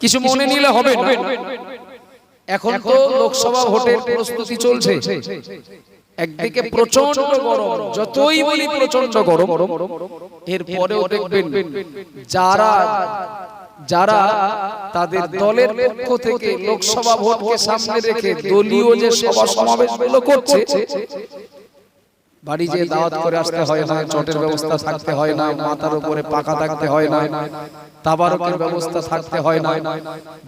কিছু মনে নিলে হবে না। এখন তো লোকসভা ভোটের প্রস্তুতি চলছে। একদিকে প্রচণ্ড গরম যতই বলি প্রচণ্ড গরম এর পরেও দেখবেন যারা যারা তাদের দলের পক্ষ থেকে লোকসভা ভোটকে সামনে রেখে দলীয় যে সভা সমাবেশগুলো করছে বাড়ি যে দাওয়াত করে আসতে হয় না চটের ব্যবস্থা থাকতে হয় না মাথার উপরে পাকা থাকতে হয় না তাবারকের ব্যবস্থা থাকতে হয় না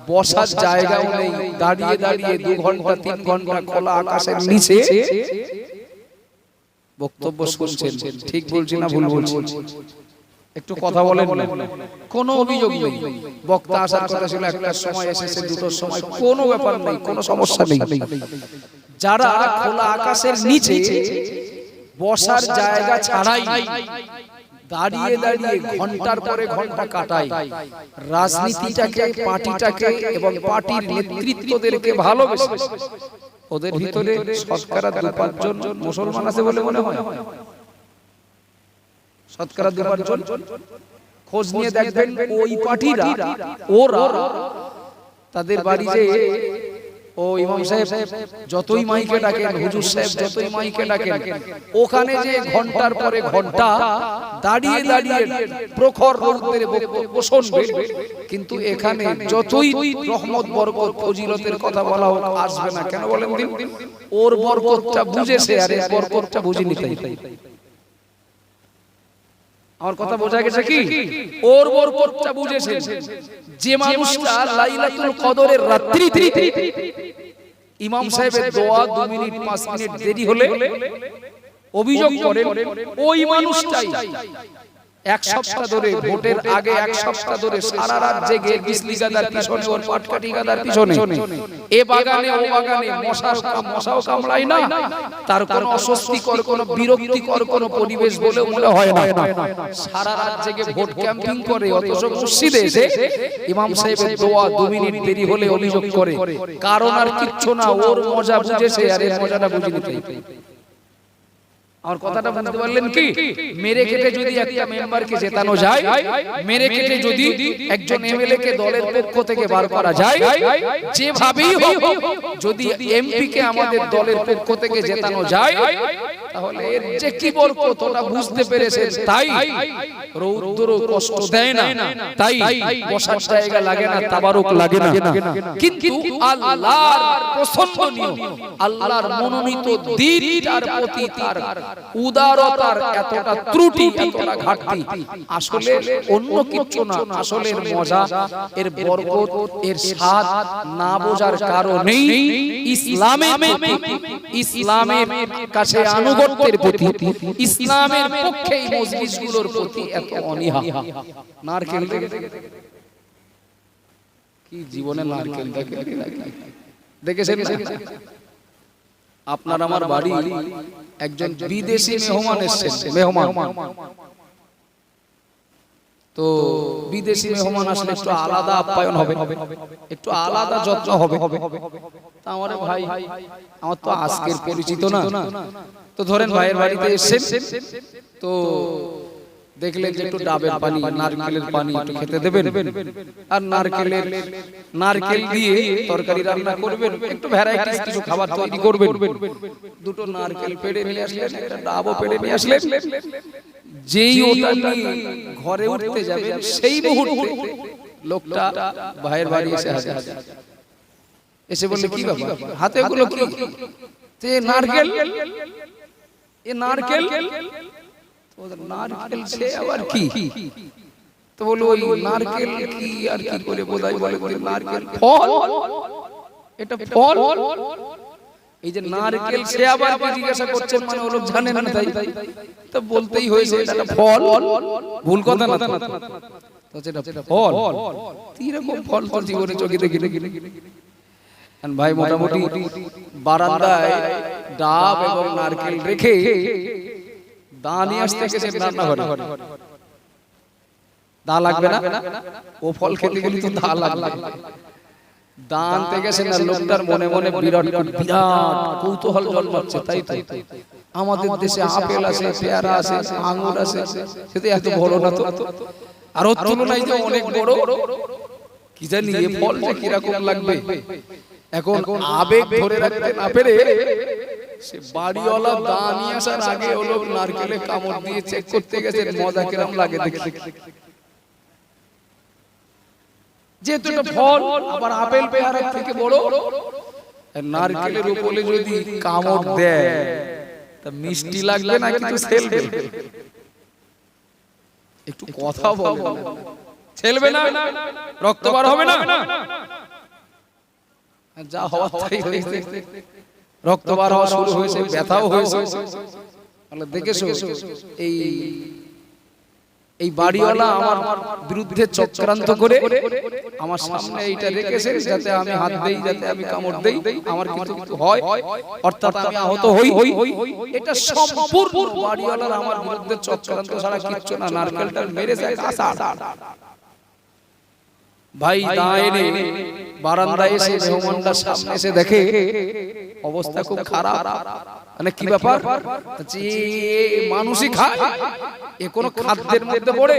বসার জায়গাও নেই দাঁড়িয়ে দাঁড়িয়ে দু ঘণ্টা তিন ঘণ্টা খোলা আকাশের নিচে বক্তব্য শুনছেন ঠিক বলছি না ভুল বলছি। একটু কথা বলেন। কোনো অভিযোগ নেই। বক্তা আসার কথা ছিল একটার সময় এসেছে দুটোর সময় কোনো ব্যাপার নেই কোনো সমস্যা নেই। যারা খোলা আকাশের নিচে বসার জায়গা ছাড়াই দাঁড়িয়ে দাঁড়িয়ে ঘণ্টার পরে ঘণ্টা কাটায় রাজনীতিটাকে পার্টিটাকে এবং পার্টির নেতৃত্বদেরকে ভালোবেসে। ওদের ভিতরে শতকরা দু পাঁচজন মুসলমান আছে বলে মনে হয়। শতকরা দু পাঁচজন খোঁজ নিয়ে দেখবেন ওই পার্টিরা ওরা তাদের বাড়ি যে ও ইমাম সাহেব যতই মাইকে ডাকেন হুজুর সাহেব যতই মাইকে ডাকেন ওখানে যে ঘণ্টার পরে ঘণ্টা দাঁড়িয়ে দাঁড়িয়ে প্রখর রৌদ্রের বক্তব্য শুনবে কিন্তু এখানে যতই রহমত বরকত ফজিলতের কথা বলা হোক আসবে না। কেন বলেন দিন? ওর বরকতটা বুঝেছে আর এর বরকতটা বুঝিনি তাই। আমার কথা বোঝা গেছে কি? ওর ওর পথটা বুঝেছে যে মানুষটা লাইলাতুল কদরের রাত্রি ইমাম সাহেবের দোয়া 2 মিনিট 5 মিনিট দেরি হলে অভিযোগ করেন ওই মানুষটাই। এক সপ্তাহ ধরে ভোটের আগে এক সপ্তাহ ধরে সারা রাত জেগে বিজলি গাদার পিছনে ওর পাটকাটি গাদার পিছনে। এ বাগানে ও বাগানে মশার মশাও কামড়ায় না। তার কোন অস্বস্তিকর কোন বিরক্তিকর কোন পরিবেশ বলে মনে হয় না। সারা রাত জেগে ভোট ক্যাম্পিং করে অথচ মসজিদে এসে ইমাম সাহেবের দোয়া দু মিনিট দেরি হলে অভিযোগ করে। কারণ আর কিচ্ছু না ওর মজা বুঝেছে আর এর মজাটা বুঝে নিতে আমার কথাটা বুঝতে পারলেন কি মেরে কেটে যদি একটা মেম্বারকে জেতানো যায় মেরে কেটে যদি একজন এমএলএ কে দলের পক্ষ থেকে বার করা যায় যেভাবেই হোক যদি এমপি কে আমাদের দলের পক্ষ থেকে জেতানো যায় তাহলে এর যে কি বরকত ওটা বুঝতে পেরেছেন? তাই রৌদ্র কষ্ট দেয় না। তাই বসার জায়গা লাগে না তাবারক লাগে না। কিন্তু আল্লাহর আল্লাহর মনোনীত দিনটার প্রতি তার উদারতার এতটা ত্রুটি এতটা ঘাটতি আসলে অন্য কিছু না আসলে মজা এর বরকত এর স্বাদ না বোঝার কারণেই ইসলামের ইসলামের কাছে আনুগত্যের প্রতি ইসলামের পক্ষে এই মজলিসগুলোর প্রতি এত অনীহা। নারকেল কি জীবনে নারকেল দেখে দেখেছেন? আপনার আমার বাড়ি একজন বিদেশি মেহমান এসেছেন। মেহমান। তো বিদেশি মেহমান আসলে একটু আলাদা আপ্যায়ন হবে, একটু আলাদা যত্ন হবে। আমার ভাই, আমার তো আজকের পরিচিত না। তো ধরেন ভাইয়ের বাড়িতে এসেছেন, তো দেখলেন যে একটু ডাবের পানি, নারকেলের পানি একটু খেতে দেবেন। আর নারকেলের, নারকেল দিয়ে তরকারি রান্না করবেন, একটু ভ্যারাইটিস কিছু খাবার তৈরি করবেন। দুটো নারকেল পেড়ে নিয়ে আসলেন, একটা ডাবও পেড়ে নিয়ে আসলেন। যেই ওটা ঘরে উঠতে যাবেন সেই মুহূর্তে লোকটা ভাইয়ের বাড়ি এসে হাজির এসে বললে কি ব্যাপার? হাতে ওগুলো কি? তে নারকেল? এ নারকেল? নারকেল? সে আবার কি? তো বলো ওই নারকেল কি আর কি করে বোঝাই বলে নারকেল ফল? এটা ফল? এই যে নারকেল সে আবার কি জিজ্ঞাসা করছেন মানে ও লোক জানে না তাই তো বলতেই হয়েছে এটা ফল। ভুল কথা না তো। সেটা ফল। এরকম ফল ফল জীবনে চোখে দেখি দেখি ভাই মোটামুটি বারান্দায় ডাব এবং নারকেল রেখে দা নিয়ে আসতে গেছে রান্না ঘরে দা লাগবে না? ও ফল খেতে গেলে তো দা লাগবে। দা আনতে গেছে না লোকটার মনে মনে বিরাট বিরাট কৌতূহল জন্মাচ্ছে তাই তাই আমাদের দেশে আপেল আছে পেয়ারা আছে আঙ্গুর আছে। সেটা এত বড় না তো? আর ওর তুলনায় যে অনেক বড় কি জানি এ ফলটা কীরকম লাগবে? এখন আবেগ ধরে রাখতে না পেরে সে বাড়িওয়ালা দা নিয়ে আসার আগে ও লোক নারকেলে কামড় দিয়ে চেক করতে গেছে মজা কীরকম লাগে দেখি যেহেতু এটা ফল আবার আপেল পেয়ারার থেকে বড়। নারকেলের উপরে যদি কামড় দেয় তা মিষ্টি লাগবে না কিন্তু সেলবে একটু কথা বলো। ছেলবে না? রক্ত বার হবে না? যা হওয়া তাই হয়েছে। রক্ত বার হওয়া শুরু হয়েছে ব্যথাও হয়েছে। দেখেছ এই এই বাড়িওয়ালা আমার বিরুদ্ধে চক্রান্ত করে আমার সামনে এইটা রেখেছে যাতে আমি হাত দেই, যাতে আমি কামড় দেই, আমার কিছু কিছু হয়, অর্থাৎ আমি আহত হই। হই এটা সম্পূর্ণ বাড়িওয়ালার আমার বিরুদ্ধে চক্রান্ত ছাড়া কিচ্ছু না নারকেলটা মেরেছে কাঁচা ভাই দাঁড়ে বারান্দায় এসে মেহমানটার সামনে এসে দেখে অবস্থা খুব খারাপ। মানে কি ব্যাপার? মানুষই খায়। এ কোনো খাদ্যের মধ্যে পড়ে।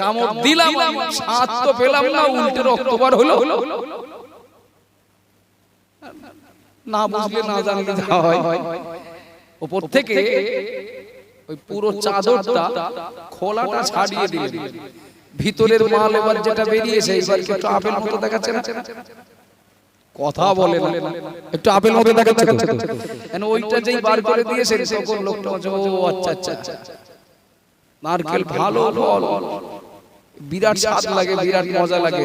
কামড় দিলাম স্বাদ তো পেলাম না উল্টে রক্তবার হলো। না বুঝলে না জানলে যা হয়। উপর থেকে ওই পুরো চাদরটা খোলাটা ছাড়িয়ে দিলেন। ভিতরের মাল এবার যেটা বেরিয়েছে এইবার কি একটু আপেল মতো দেখাচ্ছে না। কথা বলে না। একটু আপেল মতো দেখাচ্ছে কেন ওইটা যেই বার করে দিয়েছে তখন লোকটা ও আচ্ছা আচ্ছা আচ্ছা নারকেল ভালো ফল। বিরাট স্বাদ লাগে বিরাট মজা লাগে।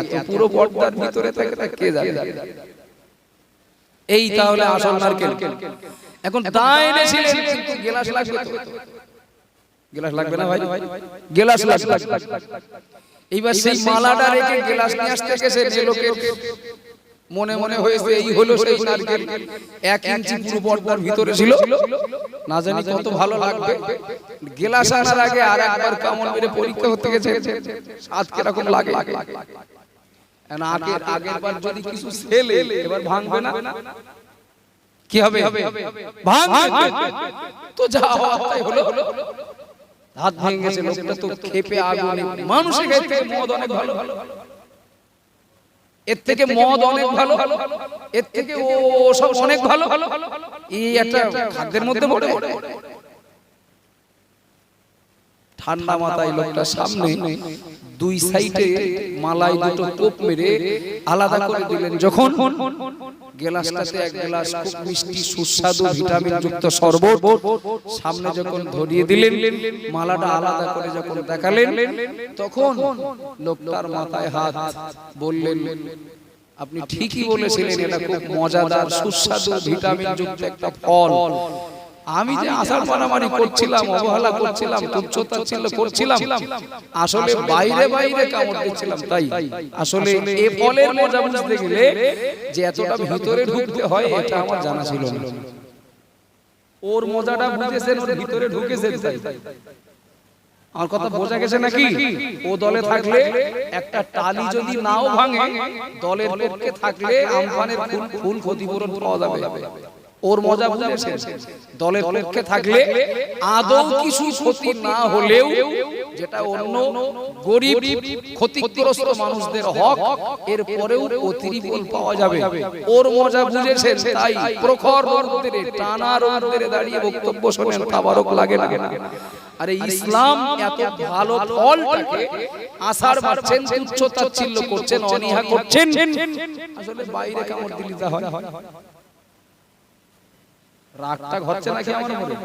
এত পুরো পর্দার ভিতরে থাকে তা কে জানে? এই তাহলে আসল নারকেল এখন দা এনেছিলেন কিন্তু গেলাস লাগবে তো। গেলাস লাগবে না ভাই? গেলাস লাগবে। এইবার সেই মালাটা রেখে গেলাস নিয়ে আসতে গেছে যে লোকের মনে মনে হয়েছে এই হলো সেই নারকেল। এক ইঞ্চি পুরো পর্দার ভিতরে ছিল। না জানি কত ভালো লাগবে। গেলাস আনার আগে আর একবার কামড় মেরে পরীক্ষা করতে গেছে। স্বাদ কীরকম লাগে? এখন আগের আগের বার যদি কিছু সেল এবার ভাঙবে না কি হবে? ভাঙবে। তো যা হলো। হাত ভেঙে গেছে লোকটা তো খেপে আগুনে। মানুষের মদ অনেক ভালো। এর থেকে মদ অনেক ভালো। এর থেকে ও সব অনেক ভালো। এই একটা খাদ্যের মধ্যে পড়ে। ঠান্ডা মাথায় লোকটা সামনে দুই সাইডে মালাই দুটো কোপ মেরে আলাদা করে দিলেন। যখন গেলাসটাতে এক গ্লাস খুব মিষ্টি সুস্বাদু ভিটামিন যুক্ত শরবত। সামনে যখন ধরিয়ে দিলেন মালাটা আলাদা করে যখন দেখালেন তখন লোকটার মাথায় হাত বললেন আপনি ঠিকই বলেছিলেন এটা খুব মজাদার সুস্বাদু ভিটামিন যুক্ত একটা ফল। আমি যে আশার মারামারি করছিলাম অবহেলা করছিলাম তুচ্ছতা ছিল করছিলাম। আসলে বাইরে বাইরে কামড় দিচ্ছিলাম তাই। আসলে এ ফলের মজা বুঝতে গেলে যে এতটা ভিতরে ঢুকতে হয় এটা আমার জানা ছিল না। ওর মজাটা বুঝেছেন ওর ভিতরে ঢুকেছেন তাই। আমার কথা বোঝা গেছে নাকি? ও দলে থাকলে একটা টালি যদি নাও ভাঙে দলের পক্ষে থাকলে আমফানের ফুল ফুল ক্ষতিপূরণ পাওয়া যাবে। ওর মজা বুঝেছেন দলের পক্ষে থাকলে আদৌ কিছু ক্ষতি না হলেও যেটা অন্য গরিব ক্ষতিগ্রস্ত মানুষদের হক এর পরেও অতিরিক্ত পাওয়া যাবে। ওর মজা বুঝেছেন তাই প্রখর রোদ্রে টানা রোদ্রে দাঁড়িয়ে বক্তব্য শোনেন খাবারও লাগে না। আরে ইসলাম এত ভালো ফলটাকে আসার মারছেন তুচ্ছ তাচ্ছিল্য করছেন অনীহা করছেন। আসলে বাইরে কামড় দিলি তা হয়। রাগটা ঘটছে নাকি আমার মনে?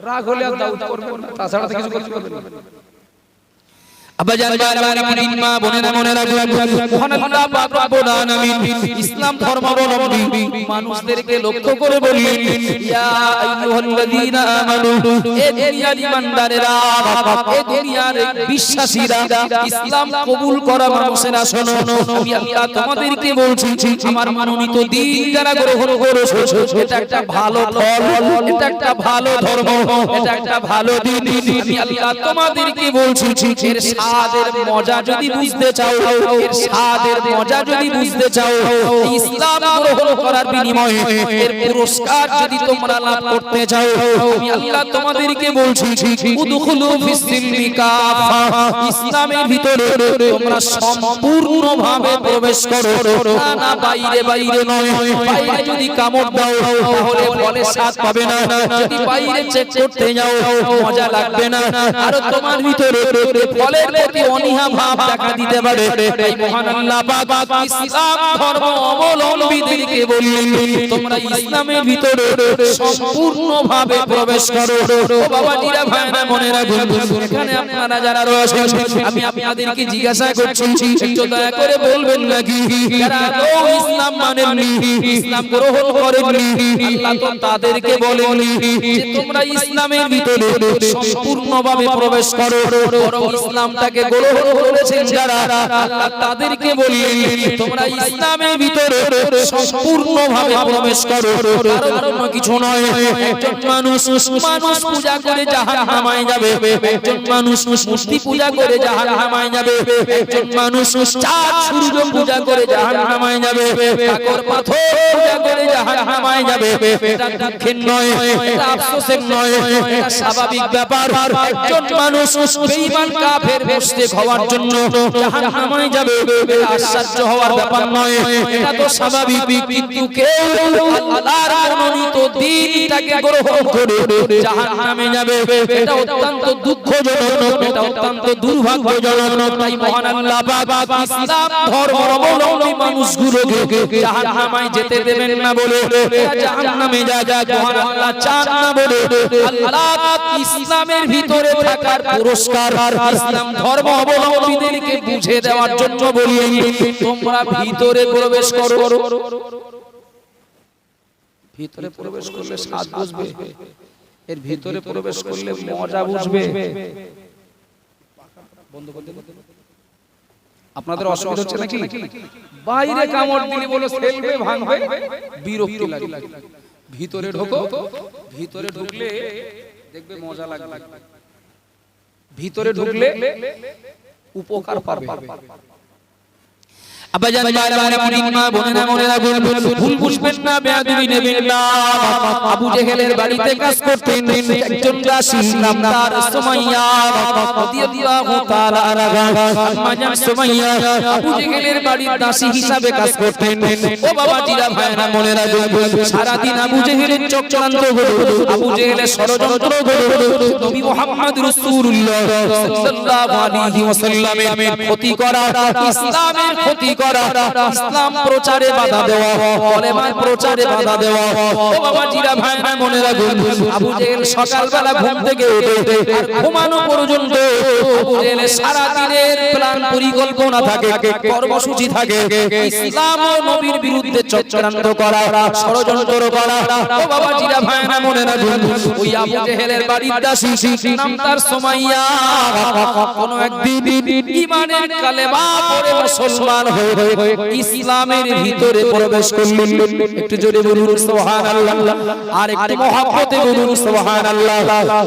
রাগ হলে আর দাউদ করবে না তাছাড়া তো কিছু করতে পারবে না। ইসলাম ধর্মাবলম্বী মানুষদেরকে লক্ষ্য করে দুনিয়ার বিশ্বাসীরা ইসলাম কবুল করা মানুষেরা শোনো আমি আল্লাহ তোমাদেরকে বলছি আমার মনোনীত দিন যারা গ্রহণ করেছ এটা একটা ভালো ফল এটা একটা ভালো ধর্ম এটা একটা ভালো দিন আমি আল্লাহ তোমাদেরকে বলছি এর স্বাদের মজা যদি বুঝতে চাও এর স্বাদের মজা যদি বুঝতে চাও ইসলাম গ্রহণ করার বিনিময়ে এর পুরস্কার যদি তোমরা লাভ করতে চাও আমি আল্লাহ তোমাদেরকে বলছি উদখুলু ফিস-সিলমি কাফা ইসলামের ভিতরে তোমরা সম্পূর্ণভাবে প্রবেশ করো। না বাইরে বাইরে নয় বাইরে যদি কামড় দাও তাহলে ফলে স্বাদ পাবে না। যদি বাইরে চেক করতে যাও মজা লাগবে না। আর তোমার ভিতরে ফলের প্রতি অনীহা ভাব দেখা দিতে পারে। মহান আল্লাহ পাক ইসলাম ধর্ম অবলম্বীদেরকে তোমরা ইসলামের ভিতরে সম্পূর্ণভাবে প্রবেশ করো। বাবা ভাইরা মনে রাখুন, এখানে আপনারা যারা রয়েছেন, আমি আপনাদেরকে জিজ্ঞাসা করছি দয়া করে বলবেন নাকি? যারা ইসলাম গ্রহণ তাদেরকে বলেননি যে তোমরা ইসলামের ভিতরে সম্পূর্ণভাবে প্রবেশ করো, বরং ইসলামটাকে গ্রহণ করেছেন যারা আল্লাহ তাদেরকে বললেন তোমরা ইসলামের ভিতরে সম্পূর্ণভাবে প্রবেশ করো অন্য কিছু নয় মানুষ মানুষ পূজা করে জাহান্নামায় যাবে মানুষ মূর্তি পূজা করে জাহান্নামায় যাবে মানুষ চাঁদ সূর্য পূজা করে জাহান্নামায় যাবে পাথর পাথর জাহান্নামায় যাবে। এটা দুঃখের নয়, এটা আফসোসের নয়, এটা স্বাভাবিক ব্যাপার। একজন মানুষ বেঈমান কাফের মুশরিক হওয়ার জন্য জাহান্নামায় যাবে আশ্চর্য হওয়ার ব্যাপার নয়। এটা তো স্বাভাবিক, কিন্তু কেউ আল্লাহর মনোনীত দিনটাকে গ্রহণ করে জাহান্নামে যাবে। এটা অত্যন্ত দুঃখজনক, এটা অত্যন্ত দুর্ভাগ্যজনক। তাই মহান আল্লাহ পাক ইসলাম, ধর্ম মানুষগুলোকে জাহান্নামে যেতে দেবেন না বলে জাহান্নামে যা যা মহান আল্লাহ চান না বলে আল্লাহ ইসলামের ভিতরে থাকার পুরস্কার ইসলাম ধর্ম অবলম্বীদেরকে বুঝে দেওয়ার জন্য বললেন তোমরা ভিতরে প্রবেশ করো ভিতরে প্রবেশ করলে স্বাদ বুঝবে এর ভিতরে প্রবেশ করলে মজা বুঝবে আপনাদের অসুবিধা হচ্ছে নাকি? বাইরে কামড় দিলে বলো সেলবে ভাঙবে? বিরক্তি লাগে ভিতরে ঢোকো। ভিতরে ঢুকলে দেখবে মজা লাগবে। ভিতরে ঢুকলে উপকার পাবে। আব্বাজান মায়েরা মুরিদ মা বোনেরা মনে রাখুন ভুল বুঝবেন না বেয়াদবি নেবেন না। আবু জেহেলের বাড়িতে কাজ করতেন একজন দাসী নাম তার সুমাইয়া। রাদিয়াল্লাহু তাআলা আনহা। আম্মাজান সুমাইয়া আবু জেহেলের বাড়ির দাসী হিসাবে কাজ করতেন। ও বাবা জিরা ভাইরা রাখুন সারা দিন আবু জেহেলের চক্রান্ত হলো আবু জেহেলের ষড়যন্ত্র হলো নবী মুহাম্মদ রাসূলুল্লাহ সাল্লাল্লাহু আলাইহি ওয়াসাল্লামের ক্ষতি করা ইসলামের ক্ষতি করা ইসলাম প্রচারে বাধা দেওয়া। কলেমার প্রচারে বাধা দেওয়া। ও বাবা জিরা ভাই ভাই মনে রাখুন আবু জেহেল সকালবেলা ঘুম থেকে উঠে ঘুমানো পর্যন্ত আবু জেহেলের সারা দিনের প্ল্যান পরিকল্পনা থাকে, কর্মসূচি থাকে। ইসলাম ও নবীর বিরুদ্ধে চক্রান্ত করা, ষড়যন্ত্র করা। ও বাবা জিরা ভাই না মনে রাখুন, ওই আবু জেহেলের বাড়ির দাসী নাম তার সুমাইয়া। কোন একদিন ঈমানের কালেমা পড়ে মুসলমান হয়ে ইসলামের ভিতরে প্রবেশ করলেন। একটু জোরে বলুন, সুবহানাল্লাহ। আর একটু মহব্বতে বলুন, সুবহানাল্লাহ।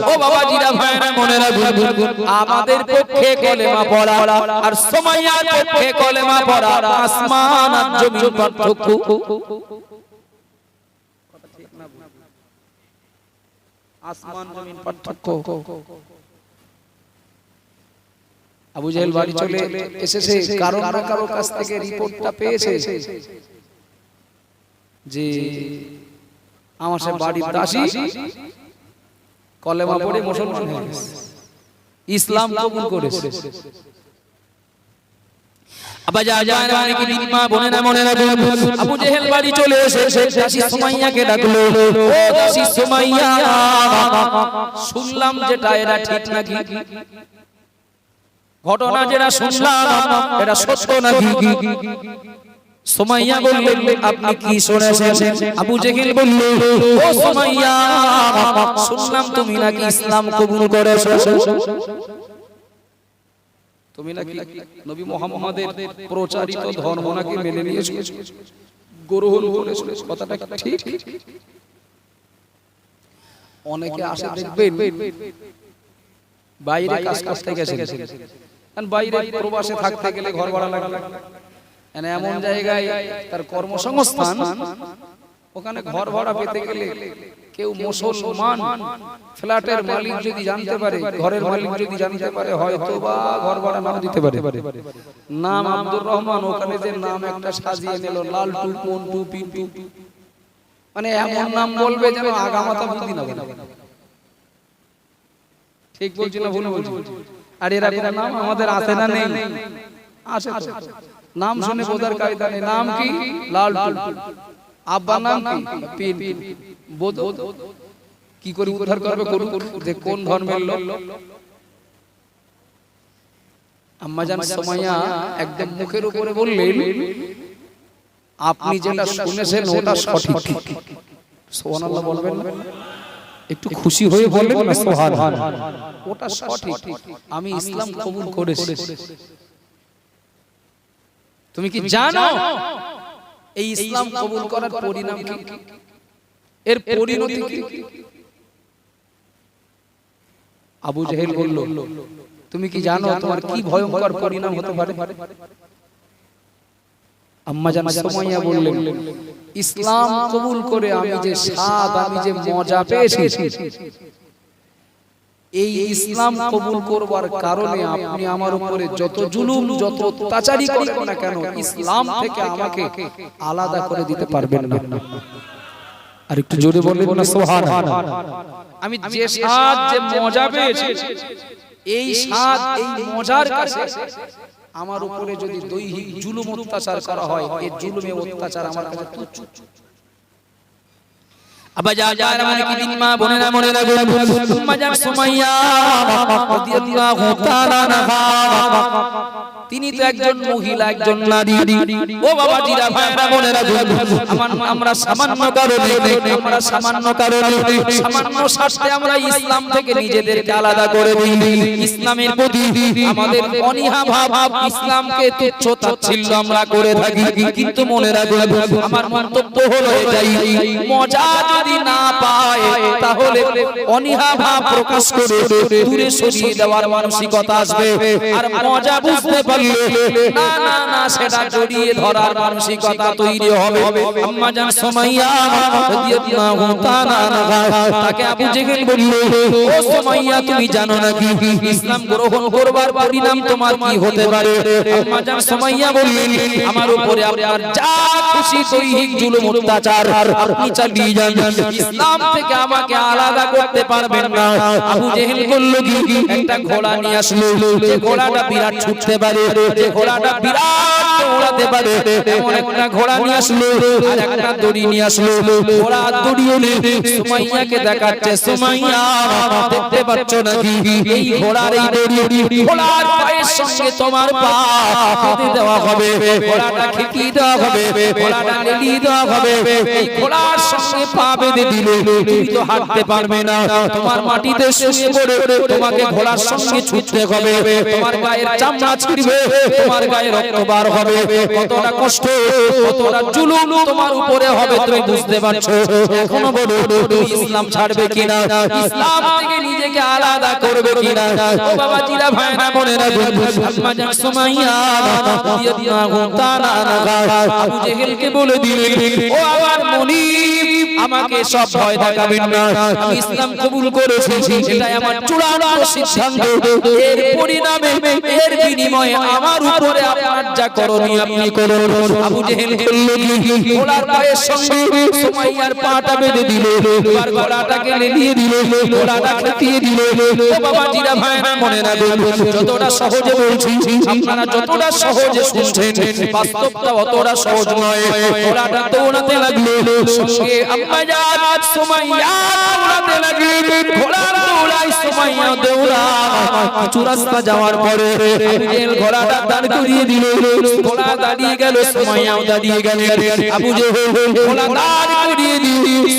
ও বাবা জিরা ভাইরা মনে রাখুন আমাদের পক্ষে কলেমা পড়া আর সুমাইয়ার পক্ষে কলেমা পড়া আসমান আর জমিন পার্থক্য। আসমান, জমিন পার্থক্য। আবু জাহেল বাড়ি চলে এসেছে কারণ না কারও কাছ থেকে রিপোর্টটা পেয়েছে যে আমার সে বাড়ির দাসী কলেমা পড়ে মুসলমান হয়ে গেছে ইসলাম কবুল করেছে। আবা যা যা অনেক দিন বনে না মনে রাখুন আবু জেহেল বাড়ি চলে এসেছে দাসী সুমাইয়াকে ডাকলো। ও দাসী সুমাইয়া। শুনলাম যেটা এরা ঠিক নাকি? ঘটনা যেটা শুনলাম এটা সত্য নাকি? সুমাইয়া বললেন আপনি কি শুনেছেন? আবু জেহেল বলল ও সুমাইয়া শুনলাম তুমি নাকি ইসলাম কবুল করেছ। তুমি নাকি নবী মুহাম্মাদের প্রচারিত ধর্ম নাকি মেনে নিয়েছো? গ্রহণ করেছ কথাটা ঠিক? অনেকে আসে দেখবেন বাইরে কাজ করতে গেছে বাইরে প্রবাসে থাকতে গেলে ঘর ভাড়া লাগে মানে এমন জায়গায় তার কর্মসংস্থান, ওখানে ঘর ভাড়া পেতে গেলে কেউ মুসলমান ফ্ল্যাটের মালিক যদি জানতে পারে, ঘরের মালিক যদি জানতে পারে হয়তো বা ঘর ভাড়া নাও দিতে পারে। নাম আব্দুর রহমান, ওখানে যে নাম একটা সাজিয়ে নিল, লাল টু মন্টু পিন্টু মানে এমন নাম বলবে যেন আগামাতা বুদ্ধি না ঠিক বলছি না ভুল বলছি? আর এরকম নাম আমাদের আছে না নেই। আছে। নাম শুনে কায়দা নেই। নাম কি? লাল নাম কি? পিন বোধ কি করে উদ্ধার করবে করুক যে কোন ধর্মের লোক। আম্মাজান সময়া একদম মুখের উপরে বললেন আপনি যেটা শুনেছেন ওটা সঠিক। বলবেন। না? একটু খুশি হয়ে না? ওটা সঠিক। আমি ইসলাম কবুল করেছি। তুমি কি জানো? এই ইসলাম কবুল করার পরিণাম কি? এর পরিণতি কি? আবু জেহেল বলল তুমি কি জানো তোমার কি ভয়ঙ্কর পরিণাম হতে পারে? আম্মা জান সুমাইয়া বললেন ইসলাম কবুল করে আমি যে স্বাদ আমি যে মজা পেয়েছি এই ইসলাম কবুল করবার কারণে আপনি আমার উপরে যত জুলুম যত অত্যাচারই করেন না কেন ইসলাম থেকে আমাকে আলাদা করে দিতে পারবেন না। আর একটু জোরে বলবেন না সুবহান আমি যে স্বাদ যে মজা পেয়েছি এই স্বাদ এই মজার কাছে আমার উপরে যদি দৈহিক জুলুম অত্যাচার করা হয় এই জুলুমে অত্যাচার আমার কাছে তুচ্ছ আবা যা যা আমার কি দিন মা বোনেরা মনে রাখো উম্মা সুমাইয়া রাদিয়াল্লাহু তাআলা আনহা তিনি তো একজন মহিলা একজন নারী। ও বাবা জিরা ভাইরা মনে রাখো আমার আমরা সামান্য কারণে আমরা সামান্য কারণে সামান্য স্বার্থে আমরা ইসলাম থেকে নিজেদেরকে আলাদা করে দিই। ইসলামের প্রতি আমাদের অনীহা ভাব ইসলামকে তুচ্ছ তাচ্ছিল্য আমরা করে থাকি। কিন্তু মনে রাখো আমার মন্তব্য হলো এটাই মজা যদি না পায় তাহলে অনীহা ভাব প্রকাশ করে দূরে সরিয়ে দেওয়ার মানসিকতা আসবে। আর মজা বুঝতে পারলে না। না। না সেটা জড়িয়ে ধরার মানসিকতা তৈরি হবে। আম্মা জান সুমাইয়া রাদিয়াল্লাহু তাকে আবু জেহেল বলল ও সুমাইয়া তুমি জানো না কি ইসলাম গ্রহণ করবার পরিণাম তোমার কি হতে পারে? আম্মা জান সুমাইয়া বললেন আমার উপরে আপনার যা খুশি দৈহিক জুলুম অত্যাচার আপনি চালিয়ে যান। ইসলাম থেকে আমাকে আলাদা করতে পারবেন না। আবু জেহেল বলল কি একটা ঘোড়া নিয়ে আসলো যে ঘোড়াটা বিরাট ছুটতে পারে ঘোড়াটা বিরাট দৌড়াতে পারে। এমন একটা ঘোড়া নিয়ে আসলো আর একটা দড়ি নিয়ে আসলো। ঘোড়া আর দড়ি সুমাইয়াকে দেখাচ্ছে সুমাইয়া দেখতে পাচ্ছ নাকি? এই ঘোড়ার এই দড়ি ঘোড়ার পায়ের সঙ্গে তোমার পা দেওয়া হবে। ঘোড়াটা দেওয়া হবে। ঘোড়াটা লেলিয়ে দেওয়া হবে। এই ঘোড়ার সঙ্গে পা বেঁধে দিলে তুমি তো হাঁটতে পারবে না। তোমার মাটিতে শুয়ে পড়ে তোমাকে ঘোড়ার সঙ্গে ছুটতে হবে। তোমার গায়ের চামড়া ছিড়বে তোমার গায়ে রক্ত বার হবে। কতটা কষ্ট, কতটা জুলুম তোমার উপরে হবে, তুমি বুঝতে পারছ? এখনও বলো ইসলাম ছাড়বে কিনা? ইসলাম থেকে নিজেকে আলাদা করবে কিনা? ও বাবা জিরা ভাই না মনে রাখবেন আম্মা জান সুমাইয়া, রাদিয়াল্লাহু তাআলা আনহা। আবু জেহেলকে বলে দিলেন ও আমার মুনিব, আমাকে সব ভয় দেখাবেন না। ইসলাম কবুল করেছি এটাই আমার চূড়ান্ত সিদ্ধান্ত। এর পরিণামে এর বিনিময়ে আমার উপরে আপনার যা করণীয় আপনি করুন। আবু জেহেল বলল কি ঘোড়ার পায়ের সঙ্গে সুমাইয়ার পাটা বেঁধে দিল, এবার ঘোড়াটাকে লেলিয়ে দিল ঘোড়াটা খেতিয়ে দিল। বাবা জিরা ভাইরা মনে রাখবেন যতটা সহজে বলছি, আপনারা যতটা সহজে শুনছেন, বাস্তবটা অতটা সহজ নয়। ঘোড়াটা দৌড়াতে লাগল, সঙ্গে আম্মা জান সুমাইয়া দৌড়াতে লাগলেন ঘোড়ার দৌড়াই সুমাইয়া দৌড়ায়। কিছু রাস্তা যাওয়ার পরে আবু ঘোড়াটা দাঁড় করিয়ে দিল। ঘোড়া দাঁড়িয়ে গেল, সময় দাঁড়িয়ে গেল আবু জেহেল ঘোড়া দাঁড় করিয়ে দিয়ে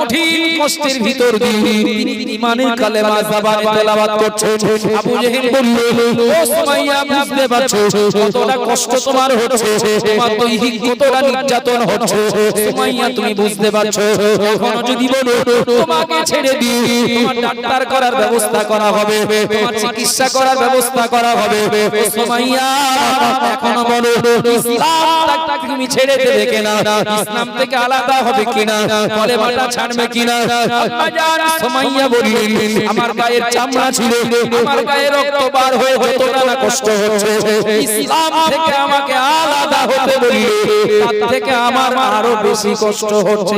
কঠিন কষ্টের ভিতর দিয়ে তিনি ইমানের কালেমা জবানে তেলাওয়াত করছেন। আবু জেহেল বলল ও সুমাইয়া বুঝতে পারছ কতটা কষ্ট তোমার হচ্ছে তোমার দৈহিক কতটা নির্যাতন হচ্ছে সুমাইয়া তুমি বুঝতে পারছ এখনও যদি বলো তোমাকে ছেড়ে দিয়ে তোমার ডাক্তার করার ব্যবস্থা করা হবে তোমার চিকিৎসা করার ব্যবস্থা করা হবে ও সুমাইয়া এখনও বলো ইসলাম তুমি ছেড়ে দেবে কিনা ইসলাম থেকে আলাদা হবে কিনা? বলে মাটা ছাড়বে কিনা? আম্মা জান সুমাইয়া বললেন আমার গায়ের চামড়া ছিল আমার গায়ে রক্ত বার হয়ে যতটা নানা কষ্ট হচ্ছে ইসলাম থেকে আমাকে আলাদা হতে বললে তার থেকে আমার আরও বেশি কষ্ট হচ্ছে।